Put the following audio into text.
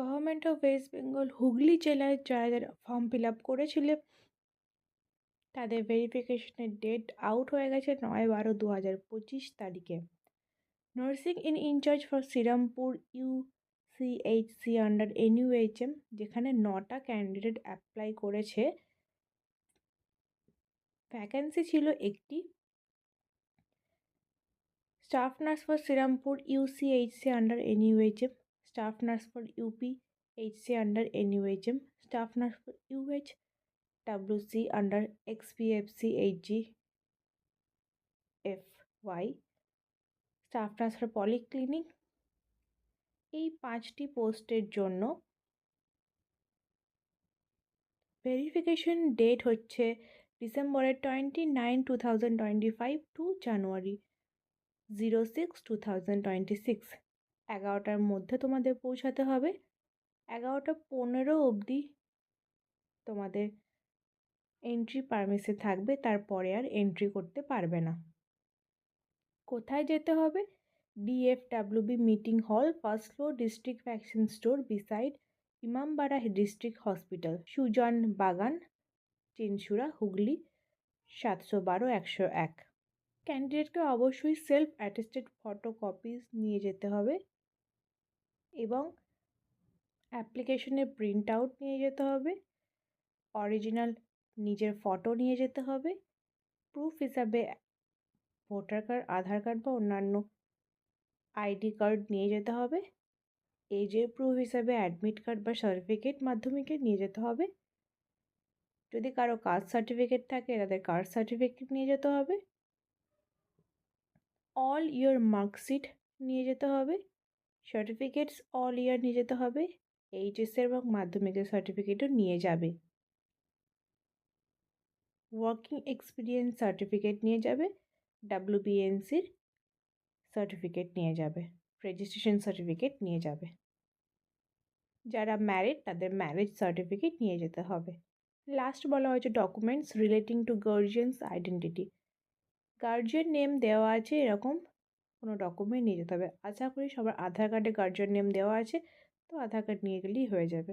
Government of West Bengal Hooghly জেলায় যারা যারা ফর্ম ফিল আপ করেছিলে, তাদের ভেরিফিকেশনের ডেট আউট হয়ে গেছে নয় বারো দু হাজার পঁচিশ তারিখে। Nursing in incharge for Shrirampur U CHC under NUHM যেখানে নটা ক্যান্ডিডেট অ্যাপ্লাই করেছে। ভ্যাকেন্সি ছিল একটি। Staff nurse for Shrirampur UCHC under NUHM for UP HC under NUHM staff nurse for UH WC under XPFC HG F Y staff nurse for polyclinic এই পাঁচটি পোস্টের জন্য verification date হচ্ছে ডিসেম্বরের twenty nine two thousand twenty five to January zero six two thousand twenty six এগারোটার মধ্যে তোমাদের পৌঁছাতে হবে। এগারোটা পনেরো অবধি তোমাদের এন্ট্রি পারমিশন থাকবে, তারপরে আর এন্ট্রি করতে পারবে না। কোথায় যেতে হবে? DFWB meeting hall first floor district vaccine store beside Imambara district hospital Sujan Bagan Chinsurah Hooghly, সাতশো বারো, একশো এক। ক্যান্ডিডেটকে অবশ্যই সেলফ অ্যাটেস্টেড ফটোকপিস নিয়ে যেতে হবে। এবং অ্যাপ্লিকেশনের প্রিন্ট আউট নিয়ে যেতে হবে। অরিজিনাল নিজের ফটো নিয়ে যেতে হবে। প্রুফ হিসাবে ভোটার কার্ড আধার কার্ড বা অন্যান্য আইডি কার্ড নিয়ে যেতে হবে। এজের প্রুফ হিসাবে অ্যাডমিট কার্ড বা সার্টিফিকেট মাধ্যমিকে নিয়ে যেতে হবে। যদি কারও কাস্ট সার্টিফিকেট থাকে, তাদের কাস্ট সার্টিফিকেট নিয়ে যেতে হবে। অল ইয়ার মার্কশিট নিয়ে যেতে হবে। সার্টিফিকেটস অল ইয়ার নিয়ে যেতে হবে। এইচএসের এবং মাধ্যমিকের সার্টিফিকেটও নিয়ে যাবে। ওয়ার্কিং এক্সপিরিয়েন্স সার্টিফিকেট নিয়ে যাবে। ডাব্লিউবিএনসির সার্টিফিকেট নিয়ে যাবে। রেজিস্ট্রেশন সার্টিফিকেট নিয়ে যাবে। যারা ম্যারিড তাদের ম্যারেজ সার্টিফিকেট নিয়ে যেতে হবে। লাস্ট বলা হয়েছে documents relating to guardian's identity guardian name দেওয়া আছে এরকম। কোনো ডকুমেন্ট নিয়ে যেতে হবে। আশা করি সবার আধার কার্ডে গার্জিয়ান নেম দেওয়া আছে। তো আধার কার্ড নিয়ে গেলেই হয়ে যাবে।